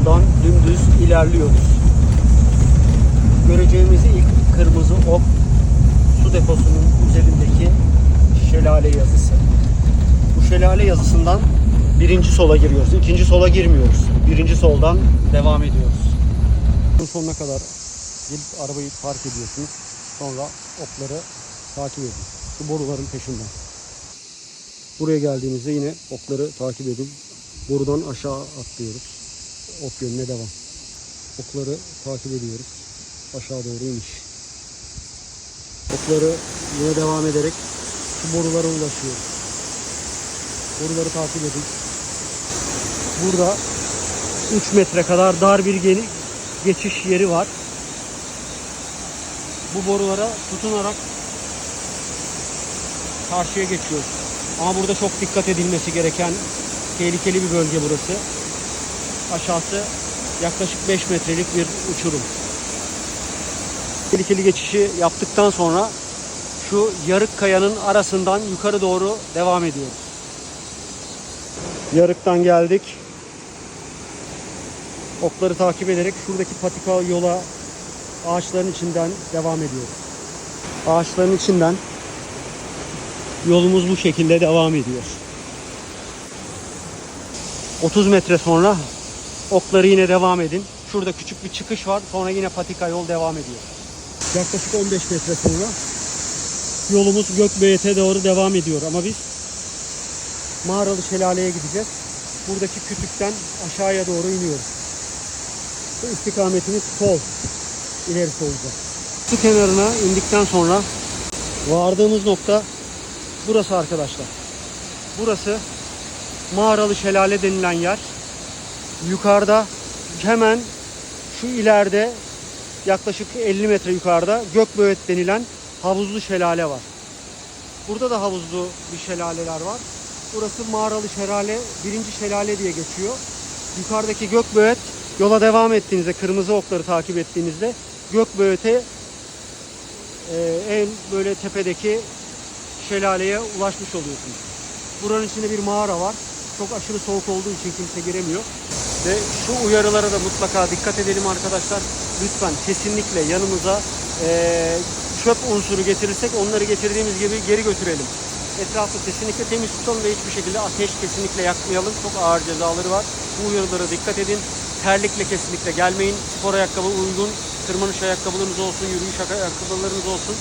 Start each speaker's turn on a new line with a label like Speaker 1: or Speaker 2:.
Speaker 1: yoldan dümdüz ilerliyoruz. Göreceğimiz ilk kırmızı ok su deposunun üzerindeki şelale yazısı. Bu şelale yazısından birinci sola giriyoruz. ikinci sola girmiyoruz. Birinci soldan devam ediyoruz. Sonuna kadar gelip arabayı park ediyorsunuz. Sonra okları takip edin. Şu boruların peşinden. Buraya geldiğimizde yine okları takip edin. Borudan aşağı atlıyoruz. Ok yönüne devam. Okları takip ediyoruz. Aşağı doğru iniş. Okları yine devam ederek şu borulara ulaşıyoruz. Boruları takip edin. Burada 3 metre kadar dar bir geçiş yeri var. Bu borulara tutunarak karşıya geçiyoruz. Ama burada çok dikkat edilmesi gereken tehlikeli bir bölge burası. Aşağısı yaklaşık 5 metrelik bir uçurum. Tehlikeli geçişi yaptıktan sonra şu yarık kayanın arasından yukarı doğru devam ediyoruz. Yarıktan geldik. Okları takip ederek şuradaki patika yola ağaçların içinden devam ediyoruz. Ağaçların içinden yolumuz bu şekilde devam ediyor. 30 metre sonra okları yine devam edin. Şurada küçük bir çıkış var. Sonra yine patika yol devam ediyor. Yaklaşık 15 metre sonra yolumuz Gökbeyet'e doğru devam ediyor. Ama biz Mağaralı Şelale'ye gideceğiz. Buradaki kütükten aşağıya doğru iniyoruz. Bu istikametimiz sol. İlerisi olacak. Su kenarına indikten sonra vardığımız nokta burası arkadaşlar. Burası Mağaralı Şelale denilen yer. Yukarıda hemen şu ileride yaklaşık 50 metre yukarıda Gökböğet denilen havuzlu şelale var. Burada da havuzlu bir şelaleler var. Burası Mağaralı Şelale, birinci şelale diye geçiyor. Yukarıdaki Gökböğet yola devam ettiğinizde, kırmızı okları takip ettiğinizde Gökböğet'e e, en böyle tepedeki şelaleye ulaşmış oluyorsunuz. Buranın içinde bir mağara var. Çok aşırı soğuk olduğu için kimse giremiyor. Ve şu uyarılara da mutlaka dikkat edelim arkadaşlar. Lütfen kesinlikle yanımıza eee, çöp unsuru getirirsek onları getirdiğimiz gibi geri götürelim. Etrafı kesinlikle temiz tutalım ve hiçbir şekilde ateş kesinlikle yakmayalım. Çok ağır cezaları var. Bu uyarılara dikkat edin. Terlikle kesinlikle gelmeyin. Spor ayakkabı uygun. Tırmanış ayakkabılarınız olsun, yürüyüş ayakkabılarınız olsun.